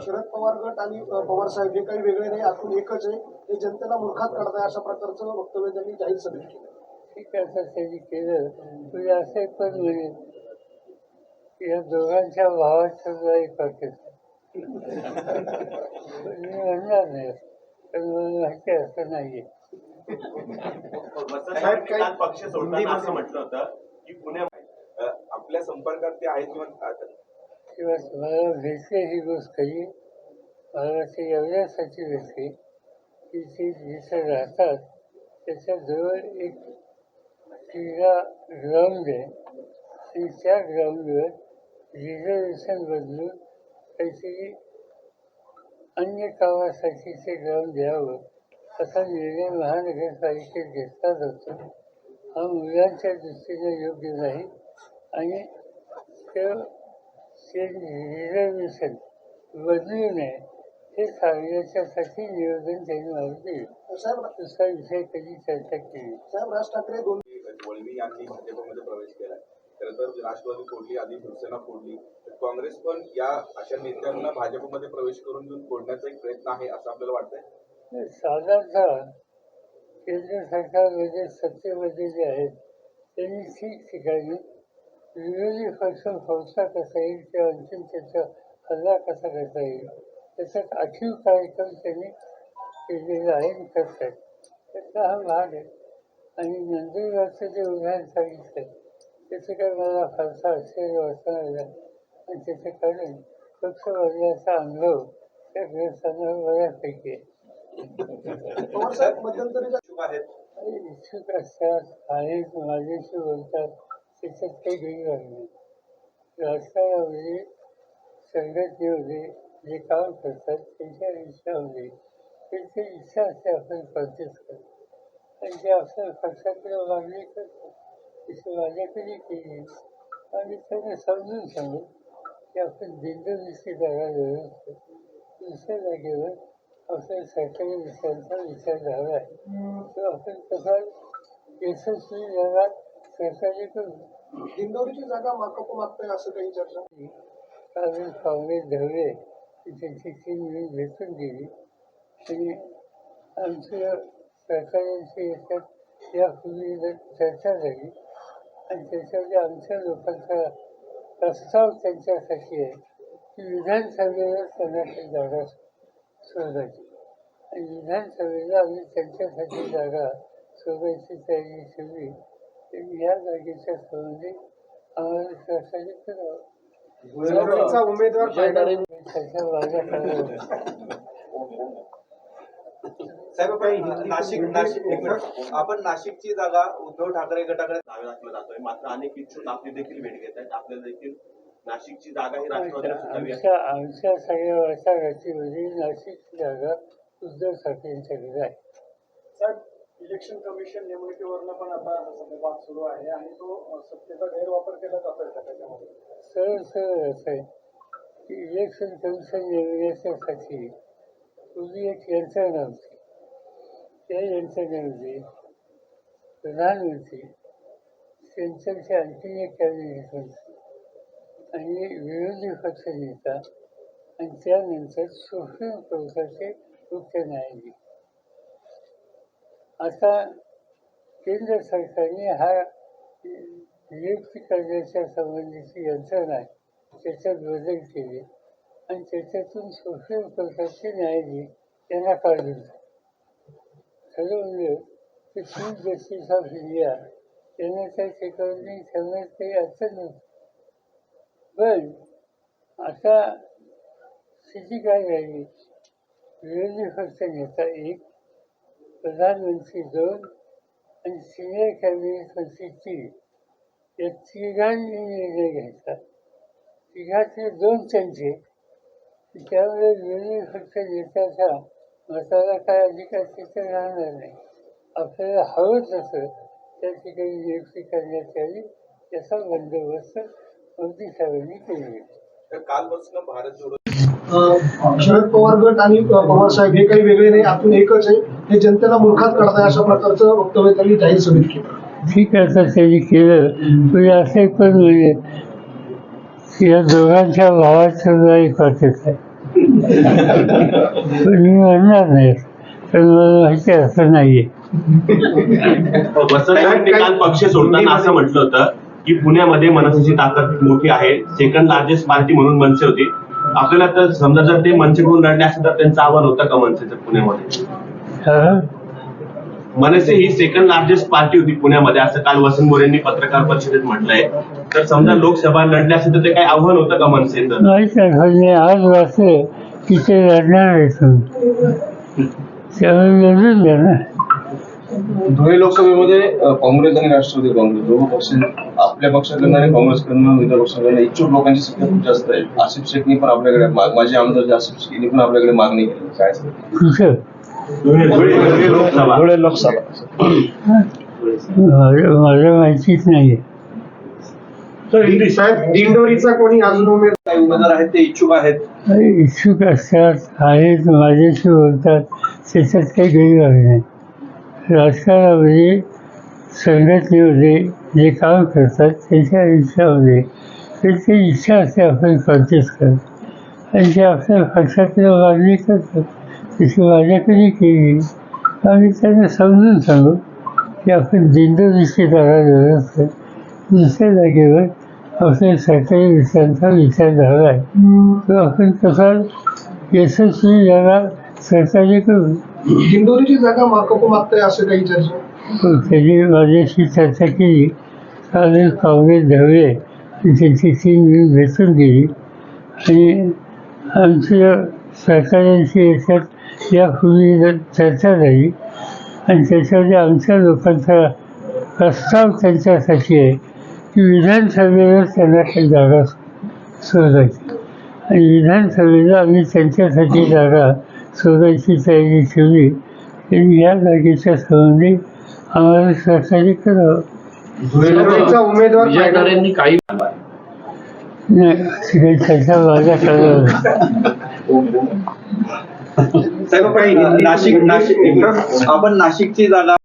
शरद पवार गट आणि पवार साहेब हे काही वेगळे नाही आतून एकच आहे. हे जनतेला मूर्खात काढताय अशा प्रकारचं वक्तव्य त्यांनी जाहीर सभेत केलं. ठीक आहे असं त्यांनी केलं. म्हणजे असं पण म्हणजे की या दोघांच्या भावाचं सुद्धा एक मी म्हणणार नाही. पण माहिती असं नाहीये. पक्ष सोडताना असं म्हटलं होतं की पुण्या आपल्या संपर्कात ते आहेत किंवा किंवा मला भेटते ही गोष्ट खरी मला ते एवढ्यासाठी भेटली की ते जिथं राहतात त्याच्याजवळ एक क्रीडा ग्राउंड आहे. ती त्या ग्राउंडवर रिझर्वेशन बदलून काहीतरी अन्य कामासाठी ते ग्राउंड द्यावं असा निर्णय महानगरपालिकेत घेतला जातो. हा मुलांच्या दृष्टीने योग्य नाही आणि ते ते रिझर्वेशन बदलू नये हे सांगण्याच्यासाठी निवेदन त्यांनी मला दिलं दुसरा विषय कधी चर्चा केली. साहेब राज ठाकरे दोन वळवी यांनी भाजपमध्ये प्रवेश केलाय. खरं तर राष्ट्रवादी फोडली आधी शिवसेना फोडली. तर काँग्रेस पण या अशा नेत्यांना भाजपमध्ये प्रवेश करून घेऊन फोडण्याचा एक प्रयत्न आहे असं आपल्याला वाटतंय? साधारणतः केंद्र सरकारमध्ये सत्तेमध्ये जे आहेत त्यांनी ठिकठिकाणी विरोधी पक्ष संस्था कसा येईल किंवा आणखीन त्याचा हल्ला कसा करता येईल? त्याच्यात आखीव कार्यक्रम त्यांनी केलेला आहे आणि करतात त्याचा हा भाग आहे. आणि नंदुरबारचं जे उदाहरण सांगितलं त्याचं काय मला फारसा आश्चर्य वाटणार नाही. आणि त्याचं कारण पक्ष बदलाचा अनुभव त्या ग्रस्तांना बऱ्यापैकी आहे. इच्छुक असतात आहेत माझ्याशी बोलतात. त्याच्यात काही घेऊन नाही राजकारणामध्ये होते जे काम करतात त्यांच्या आयुष्यामध्ये त्यांची इच्छा असते आपण कॉन्टेस्ट करतो. आणि ते आपण खर्चाकडे मागणी करतो तशी माझ्याकडे केली? आणि त्यांना समजून सांगू की आपण दिंडोरीची जागा व्यवस्थित दुसऱ्या जागेवर आपल्या सरकारी विषयांचा विचार झाला आहे. तो आपण कसा यशस्वी जगात करू. दिंडोरीची जागा माकप मागताय असं काही चर्चा? कारण काँग्रेस धरले की त्यांची टीम मिळून भेटून गेली. आणि आमच्या सरकारांची याच्यात यापूर्वी चर्चा झाली. आणि त्याच्यामध्ये आमच्या लोकांचा प्रस्ताव त्यांच्यासाठी आहे की विधानसभेवर त्यांना जागा शोधायची. आणि विधानसभेला आम्ही त्यांच्यासाठी जागा शोधायची तयारी ठेवली. तर या जागेच्या संबंधी आम्हाला सहकार्य करावं साहेबांचा उमेदवार फायनल त्याच्या माझ्या करावं साहेब आपण नाशिक नाशिक एक मिनिट आपण नाशिकची जागा उद्धव ठाकरे गटाकडे नावे दाखल जातोय मात्र अनेक इच्छुक आपली देखील भेट घेत आहेत आपल्याला देखील नाशिकची जागा ही राष्ट्रवादीला सुटावी आहे. आमच्या आमच्या सगळ्या वाटाघाटीमध्ये नाशिकची जागा उद्धव ठाकरेंच्याकडे आहे साहेब इलेक्शन कमिशन नेमणुकीवरनं पण आता सध्या वाद सुरू आहे आणि तो सत्तेचा गैरवापर केला जातोय का त्याच्यामध्ये? सरळ सरळ असं आहे की इलेक्शन कमिशन नेमण्याच्यासाठी पूर्वी एक यंत्रणा होती त्या यंत्रणेमध्ये प्रधानमंत्री त्यांच्याचे आणखी एक कॅबिनेट मंत्री आणि विरोधी पक्षनेता आणि त्यानंतर सुप्रीम कोर्टाचे मुख्य न्यायाधीश. आता केंद्र सरकारने हा नियुक्ती करण्याच्या संबंधीची यंत्रणा आहे त्याच्यात बदल केले आणि त्याच्यातून सोशल कोर्टाचे न्यायाधीश त्यांना काढून टाकले. खरं म्हणजे ते चीफ जस्टिस ऑफ इंडिया त्यांना त्या ठिकाणी ठेवण्यात काही अडचण नव्हती पण आता स्थिती काय राहिली विरोधी पक्ष नेता एक प्रधानमंत्री दोन आणि सिनियर कॅबिनेट मंत्री तीन. या तिघांनी निर्णय घ्यायचा तिघातले दोन त्यांचे त्यामुळे विरोधी पक्ष नेत्याचा मताला काय अधिकार तिथे राहणार नाही. आपल्याला हवं तसं त्या ठिकाणी नियुक्ती करण्यात यावी त्याचा बंदोबस्त मोदी साहेबांनी केली तर कालपासून भारत जोडो शरद पवार गट आणि पवार साहेब हे काही वेगळे नाही आतून एकच आहे. हे जनतेला मूर्खात काढताय अशा प्रकारचं वक्तव्य त्यांनी जाहीर सभेत केलं. ठीक आहे तर त्यांनी केलं. म्हणजे असं पण म्हणजे की या दोघांच्या भावाचं सुद्धा एक वाटत आहे पण मी म्हणणार नाही. पण मला माहिती आहे असं नाहीये. वसंतरावांनी काल पक्ष सोडताना असं म्हटलं होतं की पुण्यामध्ये मनसेची ताकद मोठी आहे. सेकंड लार्जेस्ट पार्टी म्हणून मनसे होती. आपल्याला तर समजा जर ते मनसेकडून लढले असते तर त्यांचं आव्हान होतं का मनसेचं पुण्यामध्ये? हा? मनसे ही सेकंड लार्जेस्ट पार्टी होती पुण्यामध्ये. असं काल वसंत मोरेंनी पत्रकार परिषदेत म्हटलंय. तर समजा लोकसभा लढली असते तर ते काही आव्हान होतं का मनसेचं? माहीत म्हणजे आज की ते लढणार आहे त्यामुळे लढून द्या ना. धुळे लोकसभेमध्ये काँग्रेस आणि राष्ट्रवादी काँग्रेस दोघं पक्ष आपल्या पक्षाकडनं आणि काँग्रेसकडनं इतर पक्षाकडनं इच्छुक लोकांची संख्या खूप जास्त आहे. आसिफ शेखनी पण आपल्याकडे मा- माजी आमदार जे आसिफ शेखनी पण आपल्याकडे मागणी केली. काय धुळे लोकसभा. माझं माझं माहितीच नाहीये. साहेब दिंडोरीचा कोणी अजून उमेदवार काही उमेदवार आहेत ते इच्छुक आहेत. इच्छुक असतात आहेत माझ्याशी बोलतात. त्याच्यात काही गैरवाग नाही. राजकारणामध्ये संघटनेमध्ये जे काम करतात त्यांच्या इच्छामध्ये. त्यांची इच्छा असते आपण कॉन्टेस्ट करतो आणि ते आपल्या पक्षातल्या मागणी करतात तशी माझ्याकडे केली? आम्ही त्यांना समजून सांगू की आपण दिंडोरीची जागा दुसऱ्या जागेवर आपल्या सरकारी विषयांचा विचार झाला आहे तो आपण कसा यशस्वी जागा सरकारी करू दिंडोरीची जागा माकप मागताय असं काही चर्चा? त्यांनी माझ्याशी चर्चा केली. काल काँग्रेस धरले. त्यांची टीम मी भेटून गेली आणि आमच्या सरकारांशी याच्यात यापूर्वी चर्चा झाली आणि त्याच्यामध्ये आमच्या लोकांचा प्रस्ताव त्यांच्यासाठी आहे की विधानसभेवर त्यांना काही जागा शोधायची. आणि विधानसभेला आम्ही त्यांच्यासाठी जागा शोधायची तयारी ठेवली. आणि या जागेच्या संबंधी आम्हाला सहकार्य करावं उमेदवार final काही नाही अशी काही चर्चा माझ्या करावं साहेब आपण नाशिक नाशिक आपण नाशिकची जागा